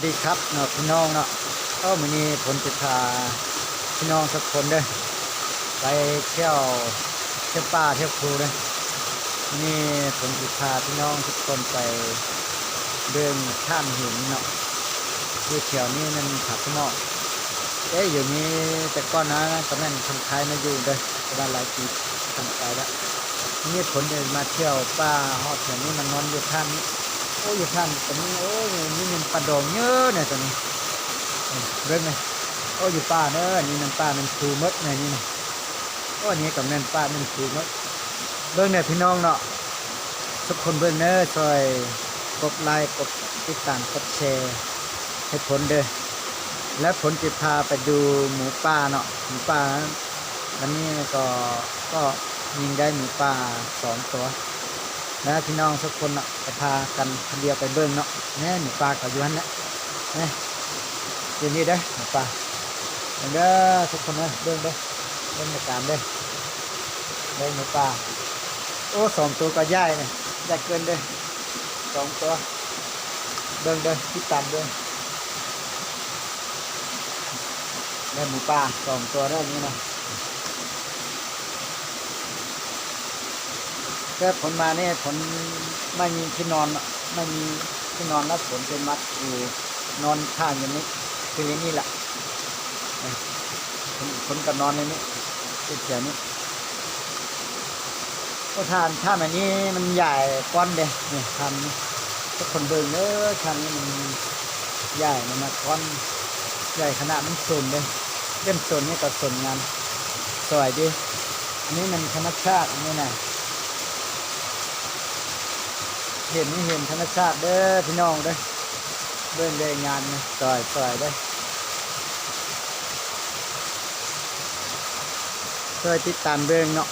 สดีครับเนาะพี่น้องเนาะเอ้ามื้อนี้ผมจะพาพี่น้องสักคนเด้อไปเที่ยวเที่ยวป่าเที่ยวภูเด้อนี้ผมจะพาพี่น้องทุกคนไปเดินข้ามหินเนาะอยู่แถวนี้มันผักเนาะเอ้ยอยู่นี้แต่ก่อนนะก็แม่นคนไทยมาอยู่เด้อประมาณหลายปีทำไปแล้วนี่ผลเดินมาเที่ยวป่าฮอดแถวนี้มันนอนอยู่ข้างนี้ โอ้ยท่านตรงนี้โอ้ยนี่มันปลาดองเยอะเนี่ยตัวนี้เบิ่องไหมโอ้ยป่าเนอะนี่มันป่ามันคูมดเนี่ยนี่นะโอ้นี่กับแม่นป่ามันคูมดเบิ่องเนี่ยพี่น้องเนาะทุกคนเบิ่งเนอช่วยกดไลค์กดติดตามกดแชร์ให้ผลเด้อและผลจะพาไปดูหมูป่าเนาะหมูป่าวันนี้ก็ก็ยิงได้หมูป่าสองตัว นะพี่น้องทุกคนเนาะจะพากันเดียวไปเบิ้งเนาะแนี่หมูป่าเขาอยู่หันนะนี่ยู่นี่เด้อหมูป่าเด้อทุกคนนะเบิ้งเด้อเบิ้งในการเด้อเบิ้งหมูป่าโอ้สองตัวก็ย่ายเนี่ยใหญ่เกินเด้อสองตัวเบิ้งเด้อที่ตามเบิ้งได้หมูป่าสองตัวเด้อนี่นะ ก็ผลมาเนี่ยผลไม่มีที่นอนอะไม่มีที่นอนแล้วผลเป็นมัดอยู่นอนข้างอย่างนี้คืออย่างนี้แหละผลผลก็นอนในนี้ที่เสียนี้ก็ทานถ้าแบบนี้มันใหญ่ก้อนเด้เนี่ยทำนี่ทุกคนเบิ่งเนอะทำนี่มันใหญ่มันมาก้อนใหญ่ขนาดมันส่วนเลยเล่มส่วนนี้ก็ส่วนงานสวยดีอันนี้มันธรรมชาติอันนี่นะ เห็นเห็นธรรมชาติเด้อพี่น้องเด้อเดินเดินงานนะซอยซอยเด้อคอยติดตามเบิ่งเนาะ